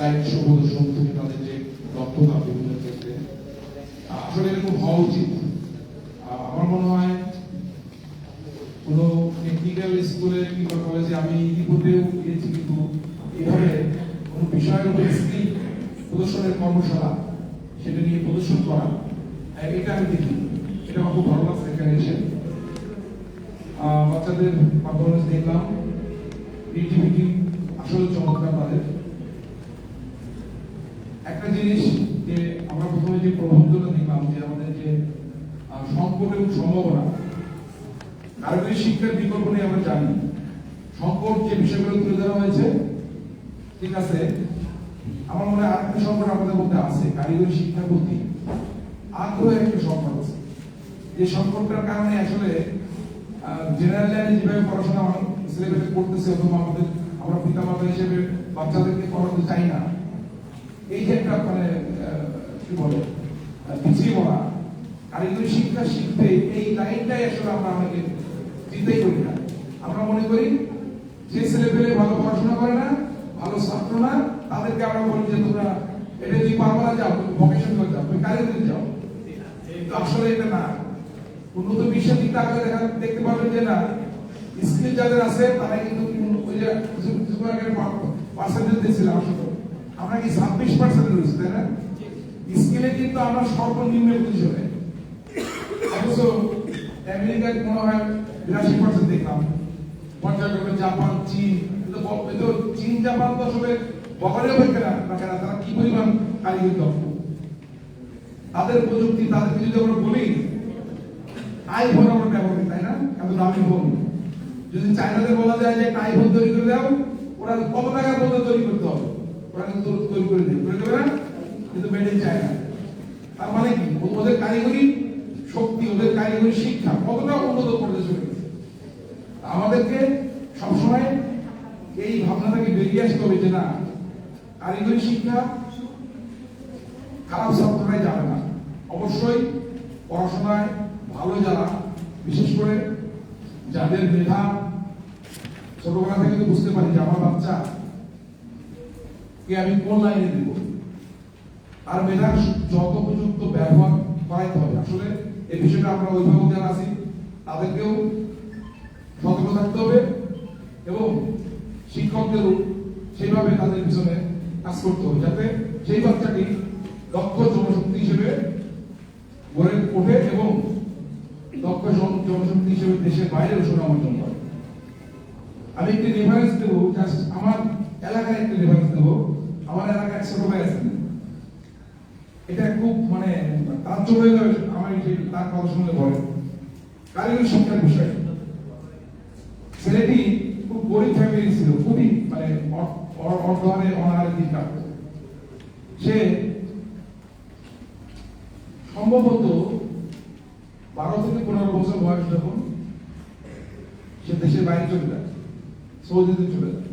Slide show প্রদর্শন থেকে তাদের যে দক্ষতা বিভিন্ন ক্ষেত্রে। আসলে এরকম হওয়া উচিত। আমার মনে হয় কোনো টেকনিক্যাল স্কুলে কিংবা কলেজে আমি ইতিপূর্বেও গিয়েছি, কিন্তু এভাবে কোনো বিষয়ের স্কিল প্রদর্শনের কর্মশালা সেটা নিয়ে প্রদর্শন করা এটা আমি দেখি। এটা আমার খুব ভালো লাগছে এখানে এসে। বাচ্চাদের পারফরমেন্স দেখলাম। ক্রিয়েটিভিটি আসলে চমৎকার। একটা জিনিস যে আমরা প্রথমে যে প্রবন্ধটা দেখলাম যে আমাদের যে সংকট এবং সম্ভাবনা কারিগরি শিক্ষার বিকল্প নিয়ে আমরা জানি। সংকট যে বিষয়গুলো তুলে ধরা হয়েছে, ঠিক আছে, আমার মনে হয় আরেকটা সংকট আমাদের মধ্যে আছে কারিগরি শিক্ষার প্রতি আগ্রহ একটা সংকট আছে। যে সংকটটার কারণে আসলে জেনারেল লাইনে যেভাবে পড়াশোনা ছেলেমেয়েরা করতেছে, অথবা আমাদের, আমরা পিতা মাতা হিসেবে বাচ্চাদেরকে পড়াতে চাই না এই যে একটা মানে কি বলে পিছিয়ে পড়া কারিগরি শিক্ষা শিখতে এই লাইনটাই আসলে আমরা আমাকে চিন্তাই করি না। আমরা মনে করি যে ছেলে পেলে ভালো পড়াশোনা করে না, ভালো ছাত্র না, তাদেরকে আমরা বলি যে তোমরা এটা যদি পারব না যাও, তুমি ভকেশন করে যাও, তুমি কারিগরি যাও। কিন্তু আসলে এটা না। উন্নত বিশ্বের দিকটা আগে দেখা, দেখতে পাবেন যে না, স্কিল যাদের আছে তারা কিন্তু ওই যে পার্সেন্টেজ দিয়েছিলাম আসলে আমরা কি ছাব্বিশ পার্সেন্ট রয়েছে তাই না? স্কিলে কিন্তু আমরা সর্বনিম্ন পজিশনে আমেরিকায় মনে হয় বিরাশি পার্সেন্ট দেখলাম। পর্যায়ক্রমে জাপান, চীন। কিন্তু চীন, জাপান তো তারা কি পরিমাণ কারিগরি দক্ষ? তাদের প্রযুক্তি, তাদেরকে যদি আমরা বলি আইফোন আমরা ব্যবহার করি, তাই না? এত দামি ফোন যদি চাইনাদের বলা যায় যে একটা আইফোন তৈরি করে দাও, ওরা কত টাকার মধ্যে তৈরি করতে হবে? ওরা মানে কি? ওদের কারিগরি শক্তি, ওদের কারিগরি শিক্ষা কতটা উন্নত করতে চলে আমাদেরকে সবসময় এই ভাবনা বেরিয়ে আসতে হবে যে না, কারিগরি শিক্ষা খারাপ ছাত্ররাই যাবে না। অবশ্যই পড়াশোনায় ভালো যারা, বিশেষ করে যাদের মেধা, ছোটবেলা থেকে বুঝতে পারি যে আমার বাচ্চা কে আমি কোন লাইনে দিব? আর মেধার যত উপযুক্ত ব্যবহার করাইতে হবে। আসলে এই বিষয়টা আমরা অভিভাবক যারা আছি, তাদেরকেও সতর্ক থাকতে হবে এবং শিক্ষকদেরও সেইভাবে তাদের পিছনে কাজ করতে হবে, যাতে সেই বাচ্চাটি দক্ষ জনশক্তি হিসেবে গড়ে ওঠে এবং দক্ষ জনশক্তি হিসেবে দেশের বাইরেও সুনাম অর্জন করে। আমি একটি রেফারেন্স দেবো আমার এলাকায় একটি রেফারেন্স দেবো। আমার এলাকায় ছোট ভাই আছেন এটা খুব মানে তার চলে যাবে, আমার তার কথা শুনলে বলে কারিগরি শিক্ষার বিষয়। ছেলেটি খুব গরিব ফ্যামিলি ছিল, খুবই মানে অর্ধহারে, অনাহারে দিন কাটত। সে সম্ভবত বারো থেকে পনেরো বছর বয়স যখন সে দেশের বাইরে চলে যায়, সৌদিতে চলে যায়।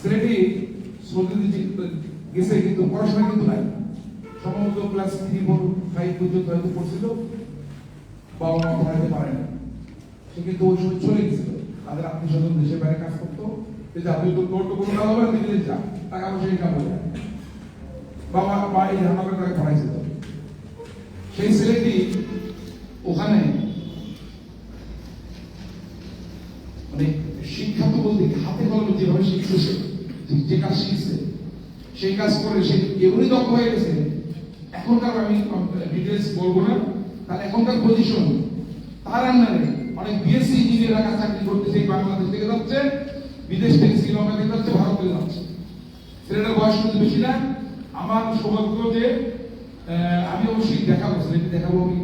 ছেলেটি গেছে কিন্তু পড়াশোনা কিন্তু নাই। সম্ভবত ক্লাস থ্রি ফোর ফাইভ পর্যন্ত হয়তো পড়ছিল, বাবা মা পড়াইতে পারে না সে কিন্তু ওই সময় চলে গেছিল তাদের আত্মীয় স্বজন দেশের বাইরে কাজ করতো। যে যা, তুই তো তোর তো কোনো কাজ হবে যা। টাকা পয়সা ইনকাম হয়ে বাবা মা এই রান্না করে তাকে পড়াইছিল। সেই ছেলেটি ওখানে মানে শিক্ষা তো বলতে হাতে কলমে যেভাবে শিখছে সে, যে কাজ শিখছে সেই কাজ করে সে এমনই দক্ষ হয়ে গেছে। এখনকার আমি ডিটেলস বলব না। তার এখনকার পজিশন তার আন্ডারে অনেক বিএসসি ইঞ্জিনিয়ার কাজ চাকরি করতেছে বাংলাদেশ থেকে যাচ্ছে, বিদেশ থেকে শ্রীলঙ্কা থেকে যাচ্ছে, ভারত যাচ্ছে। ছেলেটার বয়স কিন্তু বেশি না। আমার সৌভাগ্য যে আমি অবশ্যই দেখাবো ছেলেটি দেখাবো আমি।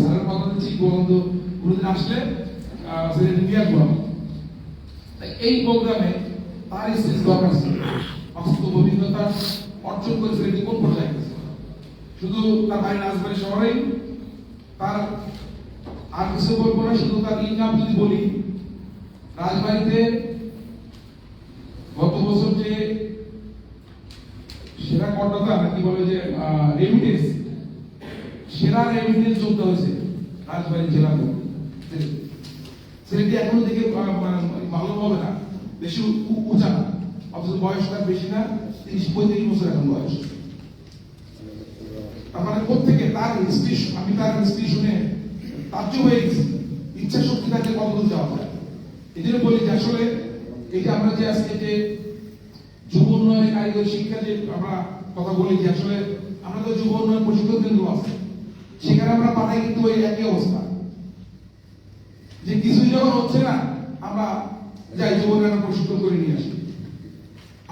স্যারের কথা দিচ্ছি বলন্দ কোনোদিন আসলে ছেলেটি নিয়ে আসব এই প্রোগ্রামে তার স্টেজ দরকার ছিল। বাস্তব অভিজ্ঞতা অর্জন করেছে এটি কোন পর্যায়ে? শুধু তার বাড়ি রাজবাড়ি শহরেই? তার আর কিছু বলব না শুধু তার ইনকাম যদি বলি রাজবাড়িতে গত বছর যে সেরা করদাতা নাকি বলে যে রেমিটেন্স সেরা রেমিটেন্স যোগ্য হয়েছে রাজবাড়ী জেলা ছেলেটি এখনও আহ, মানে হবে না? বেশি উঁচা না। অথচ বয়স তার বেশি না, তিরিশ পঁয়ত্রিশ বছর এখন বয়স। তার মানে প্রত্যেকে তার হিস্ট্রি আমি তার শুনে তার হয়ে গেছি। ইচ্ছা শক্তি থাকলে যাওয়া বলি যে আসলে এই যে আমরা যে আজকে যে যুব উন্নয়ন কারিগরি শিক্ষা যে আমরা কথা বলি যে আসলে আমরা তো যুব উন্নয়ন প্রশিক্ষণ কেন্দ্র আছে। সেখানে আমরা পাঠাই কিন্তু ওই একই অবস্থা। যে কিছুই যখন হচ্ছে না, আমরা যাই উন্নয়ন প্রশিক্ষণ করে নিয়ে আসি।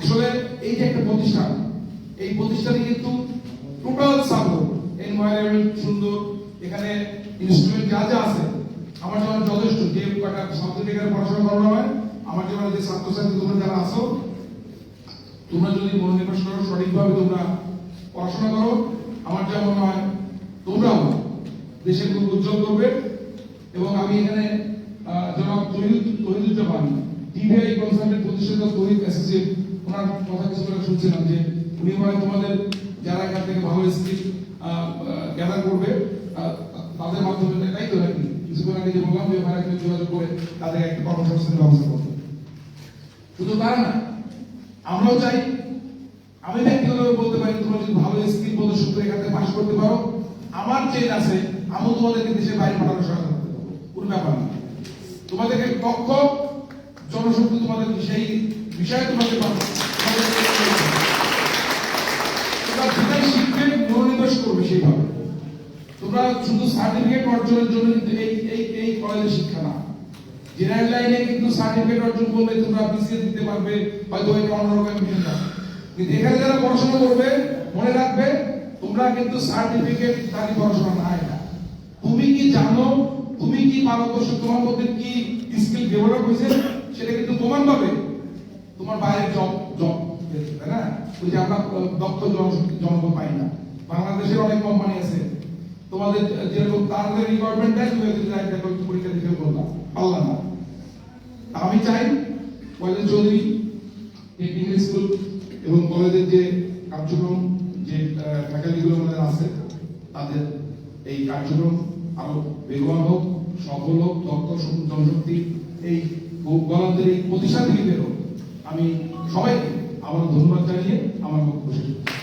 আসলে এই যে একটা প্রতিষ্ঠান, এই প্রতিষ্ঠানে কিন্তু টোটাল সাপোর্ট এনভায়রনমেন্ট সুন্দর, এখানে ইনস্ট্রুমেন্ট যা যা আছে, আমার জন্য যথেষ্ট। যে কটা সাবজেক্ট এখানে পড়াশোনা করানো হয় আমার জন্য যে ছাত্রছাত্রী তোমরা যারা আছো, তোমরা যদি মনোনিবেশ করো সঠিকভাবে তোমরা পড়াশোনা করো। আমার যা মনে হয়, তোমরাও দেশের মুখ উজ্জ্বল করবে। এবং আমি এখানে জনাব তহিদ তহিদুজ্জামান টিভিআই কনসালটেন্ট প্রতিষ্ঠাতা তহিদ অ্যাসোসিয়েট ওনার কথা কিছু করে শুনছিলাম যে উনি মনে তোমাদের যারা এখান থেকে ভালো স্কিল গ্যাদার করবে তাদের মাধ্যমে তাই তো নাকি? কিছুক্ষণ আগে যে বললাম যে ভাড়া যোগাযোগ করে তাদের একটা কর্মসংস্থানের ব্যবস্থা করবে। শুধু তারা না, আমরাও চাই, আমি ব্যক্তিগতভাবে বলতে পারি, তোমরা যদি ভালো স্কিল প্রদর্শন করে এখান থেকে পাশ করতে পারো, আমার চেন আছে আমি তোমাদেরকে দেশের বাইরে পাঠানোর সহায়তা করতে পারব, কোনো ব্যাপার না। তোমাদেরকে দক্ষ জনশক্তি তোমাদের সেই বিষয়ে কিন্তু এখানে যারা পড়াশোনা করবে, মনে রাখবে, তোমরা কিন্তু সার্টিফিকেট দাঁড়িয়ে পড়াশোনা না তুমি কি জানো, তুমি কি পারদর্শী, তোমার মধ্যে কি স্কিল ডেভেলপ হয়েছে, সেটা কিন্তু প্রমাণ পাবে। তোমার বাইরে জব জব তাই না? ওই যে আমরা দক্ষ জনবল পাই না। বাংলাদেশের অনেক কোম্পানি আছে। তোমাদের যেরকম তাদের রিকোয়ারমেন্ট দেয় তুমি যদি একটু পরীক্ষা দিতে বললাম পারলাম না। আমি চাই কলেজ চৌধুরী টেকনিক্যাল স্কুল এবং কলেজের যে কার্যক্রম, যে ফ্যাকাল্টিগুলো আমাদের আছে, তাদের এই কার্যক্রম আরও বেগবান হোক, সফল হোক, দক্ষ জনশক্তি, এই গণতন্ত্রের এই প্রতিষ্ঠান থেকে বের হোক। আমি সবাইকে আমার ধন্যবাদ জানিয়ে আমার বক্তব্য